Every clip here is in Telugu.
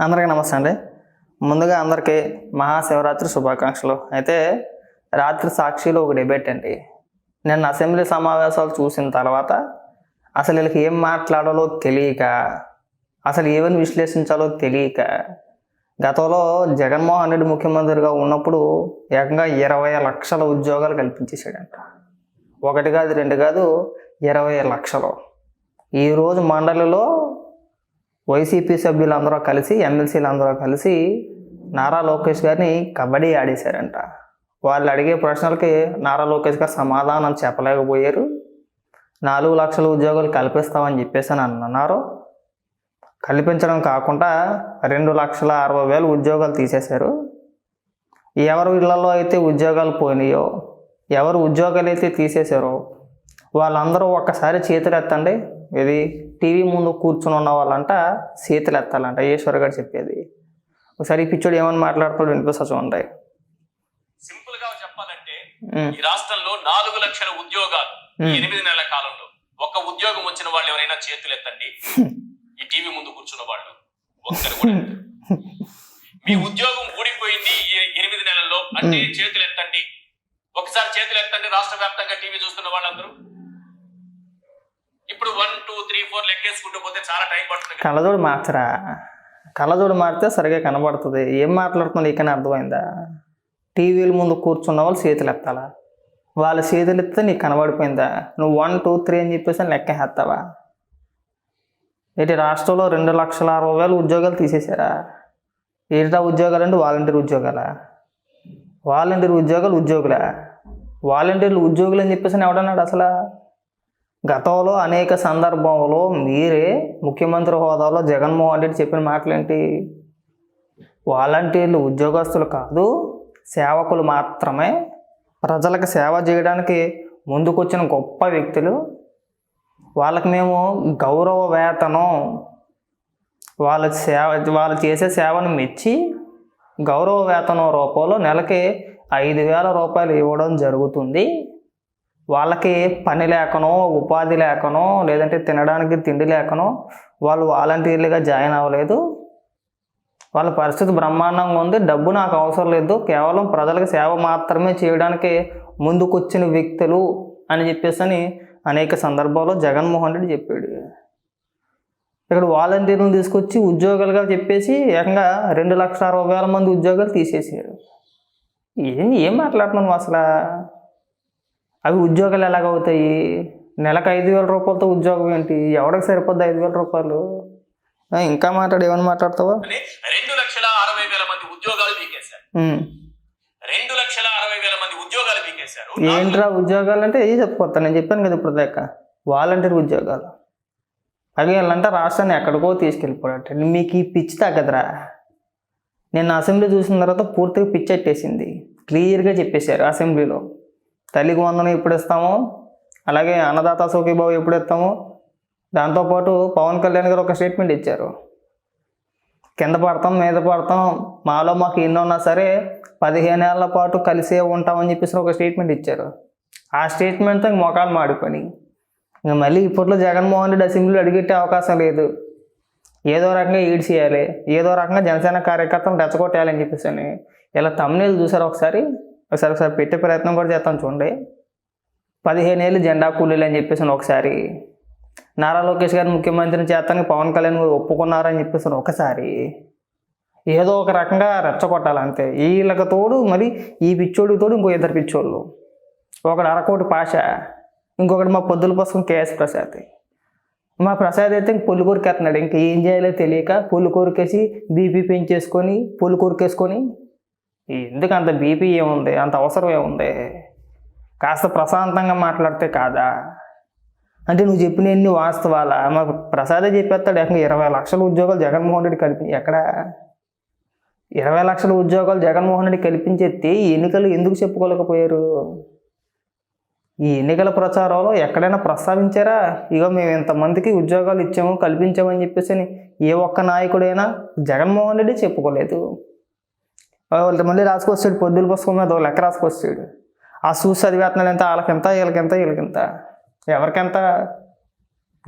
అందరికీ నమస్తే అండి. ముందుగా అందరికీ మహాశివరాత్రి శుభాకాంక్షలు. అయితే రాత్రి సాక్షిలో ఒక డిబేట్ అండి. నిన్న అసెంబ్లీ సమావేశాలు చూసిన తర్వాత అసలు వీళ్ళకి ఏం మాట్లాడాలో తెలియక అసలు ఏమని విశ్లేషించాలో తెలియక గతంలో జగన్మోహన్ రెడ్డి ముఖ్యమంత్రిగా ఉన్నప్పుడు ఏకంగా ఇరవై లక్షల ఉద్యోగాలు కల్పించేశాడంట. ఒకటి కాదు రెండు కాదు ఇరవై లక్షలు. ఈరోజు మండలిలో వైసీపీ సభ్యులందరూ కలిసి ఎమ్మెల్సీలందరూ కలిసి నారా లోకేష్ గారిని కబడ్డీ ఆడేశారంట. వాళ్ళు అడిగే ప్రశ్నలకి నారా లోకేష్ గారు సమాధానం చెప్పలేకపోయారు. నాలుగు లక్షల ఉద్యోగాలు కల్పిస్తామని చెప్పేసి అని అన్నారు. కల్పించడం కాకుండా రెండు లక్షల అరవై వేలు ఉద్యోగాలు తీసేశారు. ఎవరు ఇళ్ళలో అయితే ఉద్యోగాలు పోయినాయో ఎవరు ఉద్యోగాలు అయితే తీసేశారో వాళ్ళందరూ ఒక్కసారి చేతులు ఎత్తండి ఇది టీవీ ముందు కూర్చుని ఉన్న వాళ్ళంట చేతులు ఎత్తాలంట ఈశ్వర్ గారు చెప్పేది. ఒకసారి ఈ పిచ్చోడు ఏమని మాట్లాడుతాడు వినిపిస్తా చూడండి సింపుల్గా చెప్పాలంటే ఈ రాష్ట్రంలో నాలుగు లక్షల ఉద్యోగాలు ఎనిమిది నెలల కాలంలో. ఒక్క ఉద్యోగం వచ్చిన వాళ్ళు ఎవరైనా చేతులు ఎత్తండి. ఈ టీవీ ముందు కూర్చున్న వాళ్ళు ఒక్కరు కూడా. మీ ఉద్యోగం ఊడిపోయింది ఎనిమిది నెలల్లో అంటే చేతులు ఎత్తండి. ఒకసారి చేతులు ఎత్తండి. రాష్ట్ర వ్యాప్తంగా టీవీ చూస్తున్న వాళ్ళందరూ. ఇప్పుడు వన్ టూ త్రీ ఫోర్ లెక్కేసుకుంటూ పోతే చాలా టైం పడుతుంది. కళ్ళజోడు మార్చరా? కళ్ళజోడు మారితే సరిగా కనబడుతుంది. ఏం మాట్లాడుతున్నాడు ఇకనే అర్థమైందా? టీవీల ముందు కూర్చున్న వాళ్ళు చేతులు ఎత్తాలా? వాళ్ళ చేతులు ఎత్తే నీకు కనబడిపోయిందా? నువ్వు వన్ టూ త్రీ అని చెప్పేసి అని లెక్క వేస్తావా? ఏంటి రాష్ట్రంలో రెండు లక్షల అరవై వేల ఉద్యోగాలు తీసేశారా? ఏటా ఉద్యోగాలు అంటే వాలంటీర్ ఉద్యోగాలా? వాలంటీర్ ఉద్యోగాలు ఉద్యోగులా? వాలంటీర్లు ఉద్యోగులు అని చెప్పేసి ఎవడన్నాడు అసలు? గతంలో అనేక సందర్భంలో మీరే ముఖ్యమంత్రి హోదాలో జగన్మోహన్ రెడ్డి చెప్పిన మాటలేంటి? వాలంటీర్లు ఉద్యోగస్తులు కాదు సేవకులు మాత్రమే. ప్రజలకు సేవ చేయడానికి ముందుకొచ్చిన గొప్ప వ్యక్తులు. వాళ్ళకి మేము గౌరవ వేతనం. వాళ్ళ సేవ వాళ్ళు చేసే సేవను మెచ్చి గౌరవ వేతనం రూపంలో నెలకి ఐదు వేల రూపాయలు ఇవ్వడం జరుగుతుంది. వాళ్ళకి పని లేకనో ఉపాధి లేకనో లేదంటే తినడానికి తిండి లేకనో వాళ్ళు వాలంటీర్లుగా జాయిన్ అవ్వలేదు. వాళ్ళ పరిస్థితి బ్రహ్మాండంగా ఉంది. డబ్బు నాకు అవసరం లేదు. కేవలం ప్రజలకు సేవ మాత్రమే చేయడానికి ముందుకొచ్చిన వ్యక్తులు అని చెప్పేసి అని అనేక సందర్భాల్లో జగన్మోహన్ రెడ్డి చెప్పాడు. ఇక్కడ వాలంటీర్లను తీసుకొచ్చి ఉద్యోగాలుగా చెప్పేసి ఏకంగా రెండు లక్షల అరవై వేల మంది ఉద్యోగాలు తీసేసారు ఏం ఏం మాట్లాడుతున్నాను అసలు? అవి ఉద్యోగాలు ఎలాగవుతాయి? నెలకు ఐదు వేల రూపాయలతో ఉద్యోగం ఏంటి? ఎవరికి సరిపోద్ది ఐదు వేల రూపాయలు? ఇంకా మాట్లాడు ఏమని మాట్లాడతావా? రెండు లక్షల అరవై వేల మంది ఉద్యోగాలు పీకేశారు. రెండు లక్షల అరవై వేల మంది ఉద్యోగాలు పీకేశారు. ఏంట్రా ఉద్యోగాలు అంటే ఏ చెప్పుకోతా నేను చెప్పాను కదా ఇప్పుడు దాకా. వాలంటీర్ ఉద్యోగాలు. అవి వీళ్ళంటే రాష్ట్రాన్ని ఎక్కడికో తీసుకెళ్ళిపోయాట మీకు ఈ పిచ్చి తగ్గదురా. నేను అసెంబ్లీ చూసిన తర్వాత పూర్తిగా పిచ్చి ఎట్టేసింది క్లియర్గా చెప్పేశారు అసెంబ్లీలో. తల్లికి వందనం ఎప్పుడు ఇస్తాము అలాగే అన్నదాత సౌఖ్యబాబు ఎప్పుడు ఇస్తాము దాంతోపాటు పవన్ కళ్యాణ్ గారు ఒక స్టేట్మెంట్ ఇచ్చారు. కింద పడతాం మీద పడతాం మాలో మాకు ఎన్ని ఉన్నా సరే పదిహేను ఏళ్ళ పాటు కలిసే ఉంటామని చెప్పేసి ఒక స్టేట్మెంట్ ఇచ్చారు. ఆ స్టేట్మెంట్తో ఇంక మొఖాలు మాడిపోయి ఇంక మళ్ళీ ఇప్పట్లో జగన్మోహన్ రెడ్డి అసెంబ్లీలో అడిగెట్టే అవకాశం లేదు. ఏదో రకంగా ఈడ్చేయాలి ఏదో రకంగా జనసేన కార్యకర్తలు రెచ్చగొట్టేయాలని చెప్పేసి అని ఇలా తమ్నేలు చూసారు ఒకసారి. ఒకసారి ఒకసారి పెట్టే ప్రయత్నం కూడా చేస్తాం చూడండి. పదిహేను ఏళ్ళు జెండా కూలీలు అని చెప్పేసి ఒకసారి. నారా లోకేష్ గారిని ముఖ్యమంత్రిని చేస్తానికి పవన్ కళ్యాణ్ గారు ఒప్పుకున్నారని చెప్పేసి ఒకసారి. ఏదో ఒక రకంగా రెచ్చగొట్టాలి అంతే. వీళ్ళకి తోడు మరి ఈ పిచ్చోడికి తోడు ఇంకో ఇద్దరు పిచ్చోళ్ళు. ఒకడు అరకోటి పాష ఇంకొకటి మా పొద్దుల పుస్తకం కేఎస్ ప్రసాద్. మా ప్రసాద్ అయితే ఇంక పొల్లు కొరికేస్తున్నాడు ఇంకా ఏం చేయాలో తెలియక పొల్లు కొరికేసి బీపీ పెంచేసుకొని పొల్లు కొరికేసుకొని ఎందుకు అంత బీపీ ఏముంది అంత అవసరం ఏముంది కాస్త ప్రశాంతంగా మాట్లాడితే కాదా? అంటే నువ్వు చెప్పిన ఎన్ని వాస్తవాలా? మాకు ప్రసాదే చెప్పేస్తాడు. ఎక్కడ ఇరవై లక్షల ఉద్యోగాలు జగన్మోహన్ రెడ్డి కల్పి ఎక్కడ? ఇరవై లక్షల ఉద్యోగాలు జగన్మోహన్ రెడ్డి కల్పించేస్తే ఈ ఎన్నికలు ఎందుకు చెప్పుకోలేకపోయారు? ఈ ఎన్నికల ప్రచారంలో ఎక్కడైనా ప్రస్తావించారా? ఇగో మేము ఇంతమందికి ఉద్యోగాలు ఇచ్చాము కల్పించామని చెప్పేసి అని ఏ ఒక్క నాయకుడైనా జగన్మోహన్ రెడ్డి చెప్పుకోలేదు. వాళ్ళు మళ్ళీ రాసుకొస్తాడు పొద్దుల పుస్తకం మీద లెక్క రాసుకొస్తాడు. ఆ చూసి చదివేస్తున్నాడు ఎంత? వాళ్ళకింత? వీళ్ళకింత? వీళ్ళకింత? ఎవరికెంత?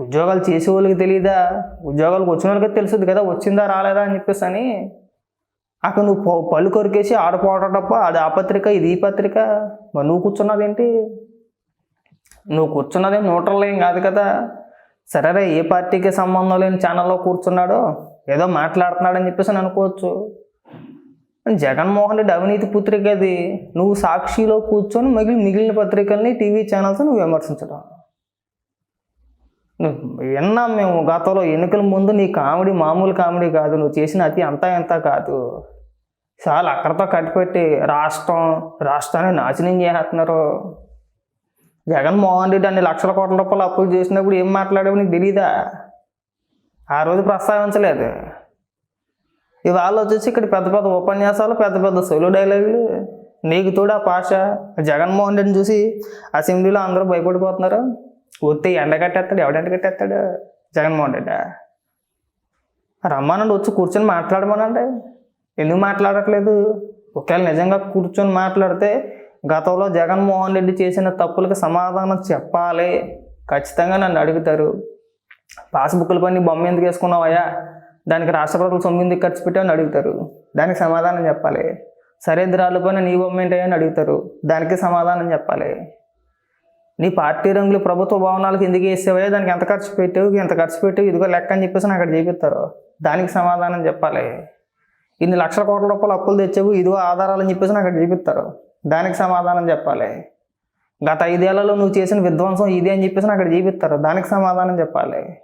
ఉద్యోగాలు చేసే వాళ్ళకి తెలియదా ఉద్యోగాలకు వచ్చిన వాళ్ళకి తెలుస్తుంది కదా వచ్చిందా రాలేదా అని చెప్పేసి అని. అక్కడ నువ్వు పళ్ళు కొరికేసి ఆడపోవడం తప్ప అది ఆ పత్రిక ఇది ఈ పత్రిక. మరి నువ్వు కూర్చున్నదేంటి? నువ్వు కూర్చున్నదేం? న్యూట్రల్ ఏం కాదు కదా. సరేరా ఏ పార్టీకి సంబంధం లేని ఛానల్లో కూర్చున్నాడో ఏదో మాట్లాడుతున్నాడని చెప్పేసి అనుకోవచ్చు. జగన్మోహన్ రెడ్డి అవినీతి పుత్రిక అది నువ్వు సాక్షిలో కూర్చొని మిగిలిన మిగిలిన పత్రికల్ని టీవీ ఛానల్స్ నువ్వు విమర్శించడం. నువ్వు విన్నాం మేము గతంలో ఎన్నికల ముందు నీ కామెడీ మామూలు కామెడీ కాదు నువ్వు చేసిన అతి అంతా ఎంత కాదు. చాలా అక్కడతో కట్టిపెట్టి రాష్ట్రం రాష్ట్రాన్ని నాశనం చేస్తున్నారు. జగన్మోహన్ రెడ్డి అన్ని లక్షల కోట్ల రూపాయలు అప్పులు చేసినప్పుడు ఏం మాట్లాడావు నీకు తెలీదా? ఆ రోజు ప్రస్తావించలేదు. ఇవాళ వచ్చేసి ఇక్కడ పెద్ద పెద్ద ఉపన్యాసాలు పెద్ద పెద్ద సొలు డైలాగులు. నీకు తోడు ఆ పాష జగన్మోహన్ రెడ్డిని చూసి అసెంబ్లీలో అందరూ భయపడిపోతున్నారు. వస్తే ఎండ కట్టేస్తాడు ఎవడ ఎండ కట్టేస్తాడు? జగన్మోహన్ రెడ్డి. రమ్మానండి వచ్చి కూర్చొని మాట్లాడమనండి. ఎందుకు మాట్లాడట్లేదు? ఒకవేళ నిజంగా కూర్చొని మాట్లాడితే గతంలో జగన్మోహన్ రెడ్డి చేసిన తప్పులకు సమాధానం చెప్పాలి. ఖచ్చితంగా నన్ను అడుగుతారు. పాస్బుక్ల పని బొమ్మ ఎందుకు వేసుకున్నావయ్యా? దానికి రాష్ట్ర ప్రభుత్వం సొమ్ము ఎందుకు ఖర్చు పెట్టామని అడుగుతారు. దానికి సమాధానం చెప్పాలి. సరేంద్రాల పైన నీ బొమ్మ ఏంటని అడుగుతారు. దానికి సమాధానం చెప్పాలి. నీ పార్టీ రంగులు ప్రభుత్వ భవనాలకు ఎందుకు వేసేవయ్యా దానికి ఎంత ఖర్చు పెట్టావు ఎంత ఖర్చు పెట్టావు ఇదిగో లెక్క అని చెప్పేసి నాకు అక్కడ చూపిస్తారు. దానికి సమాధానం చెప్పాలి. ఇన్ని లక్షల కోట్ల రూపాయలు అప్పులు తెచ్చావు ఇదిగో ఆధారాలు అని చెప్పేసి నాకు అక్కడ చూపిస్తారు. దానికి సమాధానం చెప్పాలి. గత ఐదేళ్ళలో నువ్వు చేసిన విధ్వంసం ఇదే అని చెప్పేసి నాకు అక్కడ చూపిస్తారు. దానికి సమాధానం చెప్పాలి.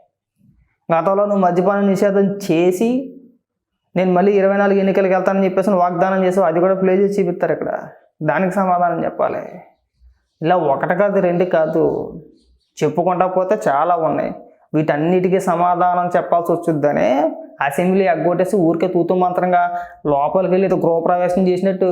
గతంలో నువ్వు మద్యపాన నిషేధం చేసి నేను మళ్ళీ ఇరవై నాలుగు ఎన్నికలకు వెళ్తానని చెప్పేసి వాగ్దానం చేసావు అది కూడా ప్లే చేసి చూపిస్తారు ఇక్కడ. దానికి సమాధానం చెప్పాలి. ఇలా ఒకటి కాదు రెండు కాదు. చెప్పుకుంటా పోతే చాలా ఉన్నాయి. వీటన్నిటికీ సమాధానం చెప్పాల్సి వచ్చుద్దనే అసెంబ్లీ ఎగ్గొట్టేసి ఊరికే తూతు మంత్రంగా లోపలికి వెళ్ళి గృహప్రవేశం చేసినట్టు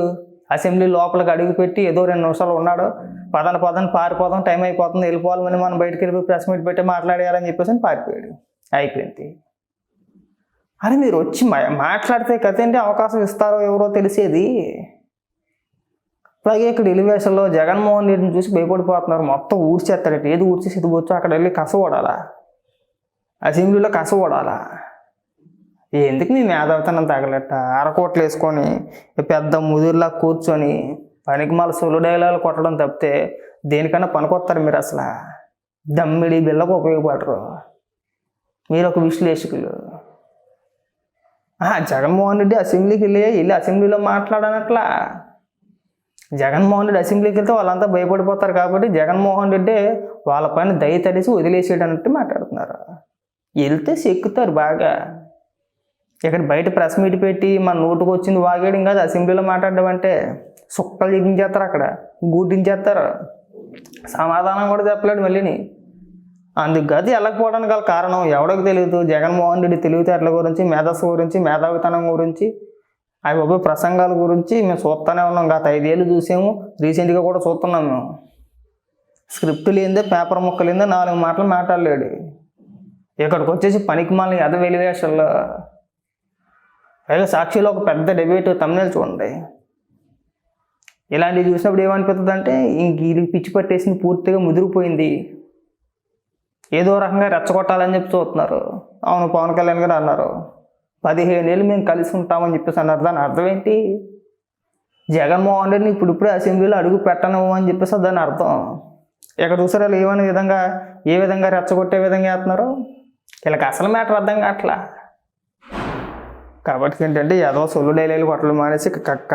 అసెంబ్లీ లోపలికి అడుగు పెట్టి ఏదో రెండు నిమిషాలు ఉన్నాడు. పదన పదన పారిపోదాం టైం అయిపోతుంది వెళ్ళిపోవాలి మనం బయటికి వెళ్ళిపోయి ప్రెస్ మీట్ పెట్టి మాట్లాడేయాలని చెప్పేసి అని పారిపోయాడు. అయిపోయింది. అరే మీరు వచ్చి మాట్లాడితే కదండి అవకాశం ఇస్తారో ఎవరో తెలిసేది? అలాగే ఇక్కడ ఎలివేషన్లో జగన్మోహన్ రెడ్డిని చూసి భయపడిపోతున్నారు. మొత్తం ఊడ్చేస్తాడట ఏది ఊడ్చేసి ఇది ఊడ్చో అక్కడ వెళ్ళి కసవడాలా అసెంబ్లీలో కసవడాలా ఎందుకు మీ మేధావితనం తగలట అరకోట్లు వేసుకొని పెద్ద ముదిరిలా కూర్చొని పనికి మళ్ళీ సొలు డైలాలు కొట్టడం తప్పితే దేనికన్నా పనికొస్తారు మీరు అసలు? దమ్మిడి బిళ్ళకు ఉపయోగపడరు. మీరు ఒక విశ్లేషకులు. జగన్మోహన్ రెడ్డి అసెంబ్లీకి వెళ్ళి వెళ్ళి అసెంబ్లీలో మాట్లాడనట్లా. జగన్మోహన్ రెడ్డి అసెంబ్లీకి వెళ్తే వాళ్ళంతా భయపడిపోతారు కాబట్టి జగన్మోహన్ రెడ్డి వాళ్ళ పైన దయ తడిసి అన్నట్టు మాట్లాడుతున్నారు. వెళ్తే చెక్కుతారు బాగా. ఇక్కడ బయట ప్రెస్ మీట్ పెట్టి మన నోటుకు వచ్చింది వాగేయడం కాదు అసెంబ్లీలో మాట్లాడడం అంటే సుక్కలు చేస్తారు అక్కడ గూటించేస్తారు. సమాధానం కూడా చెప్పలేడు మళ్ళీని. అందుకు గది వెళ్ళకపోవడానికి గల కారణం ఎవడకు తెలియదు జగన్మోహన్ రెడ్డి తెలివితేటల గురించి మేధస్సు గురించి మేధావితనం గురించి అవి బాబు ప్రసంగాల గురించి మేము చూస్తూనే ఉన్నాం. గత ఐదేళ్ళు చూసాము. రీసెంట్గా కూడా చూస్తున్నాం మేము. స్క్రిప్ట్ లేదే పేపర్ ముక్క లేదే నాలుగు మాటలు మాట్లాడలేడు. ఇక్కడికి వచ్చేసి పనికి మళ్ళీ ఎద వెలివేషన్లో పైగా సాక్షిలో ఒక పెద్ద డెబేట్ తమిళ చూడండి. ఇలాంటివి చూసినప్పుడు ఏమనిపిస్తుంది అంటే ఇంక ఇది పిచ్చి పట్టేసింది పూర్తిగా ముదిరిపోయింది. ఏదో రకంగా రెచ్చగొట్టాలని చెప్పి చూస్తున్నారు. అవును పవన్ కళ్యాణ్ గారు అన్నారు. పదిహేను ఏళ్ళు మేము కలిసి ఉంటామని చెప్పేసి అన్నారు. దాని అర్థం ఏంటి? జగన్మోహన్ రెడ్డిని ఇప్పుడు ఇప్పుడే అసెంబ్లీలో అడుగు పెట్టను అని చెప్పేసి దాని అర్థం. ఇక్కడ చూసారా ఏమైనా ఏమనే విధంగా ఏ విధంగా రెచ్చగొట్టే విధంగా వేస్తున్నారు వీళ్ళకి అసలు మ్యాటర్ అర్థం కావట్లా? కాబట్టి ఏంటంటే ఏదో సొల్లు డైలీలు కొట్టలు మానేసి క-